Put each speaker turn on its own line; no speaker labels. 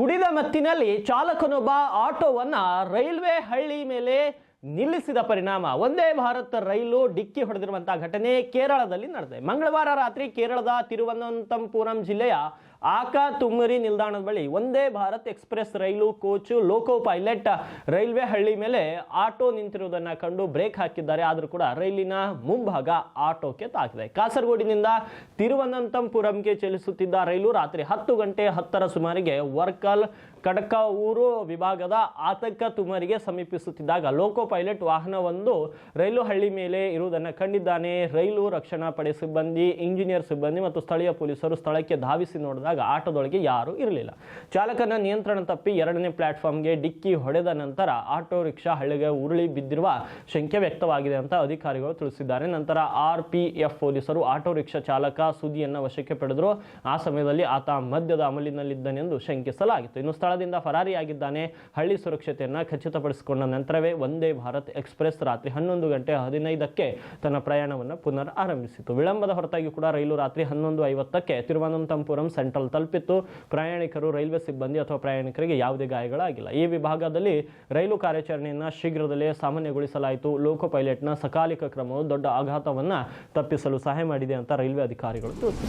ಕುಡಿದ ಮತ್ತಿನಲ್ಲಿ ಚಾಲಕನೊಬ್ಬ ಆಟೋವನ್ನ ರೈಲ್ವೆ ಹಳ್ಳಿ ಮೇಲೆ ನಿಲ್ಲಿಸಿದ ಪರಿಣಾಮ. ಒಂದೇ ಭಾರತ ರೈಲು ಡಿಕ್ಕಿ ಹೊಡೆದಿರುವಂತಹ ಘಟನೆ ಕೇರಳದಲ್ಲಿ ನಡೆದಿದೆ. ಮಂಗಳವಾರ ರಾತ್ರಿ ಕೇರಳದ ತಿರುವನಂತಪುರಂ ಜಿಲ್ಲೆಯ ಆಕಾ ತುಮರಿ ನಿಲ್ದಾಣದ ಬಳಿ ಒಂದೇ ಭಾರತ್ ಎಕ್ಸ್ಪ್ರೆಸ್ ರೈಲು, ಕೋಚು, ಲೋಕೋ ಪೈಲಟ್ ರೈಲ್ವೆ ಹಳ್ಳಿ ಮೇಲೆ ಆಟೋ ನಿಂತಿರುವುದನ್ನು ಕಂಡು ಬ್ರೇಕ್ ಹಾಕಿದ್ದಾರೆ. ಆದರೂ ಕೂಡ ರೈಲಿನ ಮುಂಭಾಗ ಆಟೋಕ್ಕೆ ತಾಕಿದೆ. ಕಾಸರಗೋಡಿನಿಂದ ತಿರುವನಂತಪುರಂಗೆ ಚಲಿಸುತ್ತಿದ್ದ ರೈಲು ರಾತ್ರಿ ಹತ್ತು ಗಂಟೆ ಹತ್ತರ ಸುಮಾರಿಗೆ ವರ್ಕಲ್ ಕಡಕ ಊರು ವಿಭಾಗದ ಆತಂಕ ತುಮರಿಗೆ ಸಮೀಪಿಸುತ್ತಿದ್ದಾಗ ಲೋಕೋ ಪೈಲಟ್ ವಾಹನವೊಂದು ರೈಲು ಹಳ್ಳಿ ಮೇಲೆ ಇರುವುದನ್ನು ಕಂಡಿದ್ದಾನೆ. ರೈಲು ರಕ್ಷಣಾ ಪಡೆ ಸಿಬ್ಬಂದಿ, ಇಂಜಿನಿಯರ್ ಸಿಬ್ಬಂದಿ ಮತ್ತು ಸ್ಥಳೀಯ ಪೊಲೀಸರು ಸ್ಥಳಕ್ಕೆ ಧಾವಿಸಿ ನೋಡಿದಾಗ ಆಟೋದೊಳಗೆ ಯಾರೂ ಇರಲಿಲ್ಲ. ಚಾಲಕನ ನಿಯಂತ್ರಣ ತಪ್ಪಿ ಎರಡನೇ ಪ್ಲಾಟ್ಫಾರ್ಮ್ಗೆ ಡಿಕ್ಕಿ ಹೊಡೆದ ನಂತರ ಆಟೋ ರಿಕ್ಷಾ ಹಳ್ಳಿಗೆ ಉರುಳಿ ಬಿದ್ದಿರುವ ಶಂಕೆ ವ್ಯಕ್ತವಾಗಿದೆ ಅಂತ ಅಧಿಕಾರಿಗಳು ತಿಳಿಸಿದ್ದಾರೆ. ನಂತರ ಆರ್ ಪಿ ಎಫ್ ಪೊಲೀಸರು ಆಟೋ ರಿಕ್ಷಾ ಚಾಲಕ ಸುದ್ದಿಯನ್ನು ವಶಕ್ಕೆ ಪಡೆದರು. ಆ ಸಮಯದಲ್ಲಿ ಆತ ಮದ್ಯದ ಅಮಲಿನಲ್ಲಿದ್ದನೆಂದು ಶಂಕಿಸಲಾಗಿತ್ತು. ಇನ್ನು ಸ್ಥಳದಿಂದ ಫರಾರಿಯಾಗಿದ್ದಾನೆ. ಹಳ್ಳಿ ಸುರಕ್ಷತೆಯನ್ನು ಖಚಿತಪಡಿಸಿಕೊಂಡ ನಂತರವೇ ವಂದೇ ಭಾರತ್ ಎಕ್ಸ್ಪ್ರೆಸ್ ರಾತ್ರಿ ಹನ್ನೊಂದು ಗಂಟೆ ಹದಿನೈದಕ್ಕೆ ತನ್ನ ಪ್ರಯಾಣವನ್ನು ಪುನರ್ ಆರಂಭಿಸಿತು. ವಿಳಂಬದ ಹೊರತಾಗಿ ಕೂಡ ರೈಲು ರಾತ್ರಿ ಹನ್ನೊಂದು ಐವತ್ತಕ್ಕೆ ತಿರುವನಂತಪುರಂ ಸೆಂಟ್ರಲ್ ತಲುಪಿತ್ತು. ಪ್ರಯಾಣಿಕರು ರೈಲ್ವೆ ಸಿಬ್ಬಂದಿ ಅಥವಾ ಪ್ರಯಾಣಿಕರಿಗೆ ಯಾವುದೇ ಗಾಯಗಳಾಗಿಲ್ಲ. ಈ ವಿಭಾಗದಲ್ಲಿ ರೈಲು ಕಾರ್ಯಾಚರಣೆಯನ್ನು ಶೀಘ್ರದಲ್ಲೇ ಸಾಮಾನ್ಯಗೊಳಿಸಲಾಯಿತು. ಲೋಕೋ ಪೈಲಟ್ನ ಸಕಾಲಿಕ ಕ್ರಮವು ದೊಡ್ಡ ಆಘಾತವನ್ನು ತಪ್ಪಿಸಲು ಸಹಾಯ ಮಾಡಿದೆ ಅಂತ ರೈಲ್ವೆ ಅಧಿಕಾರಿಗಳು ತಿಳಿಸಿದ್ದಾರೆ.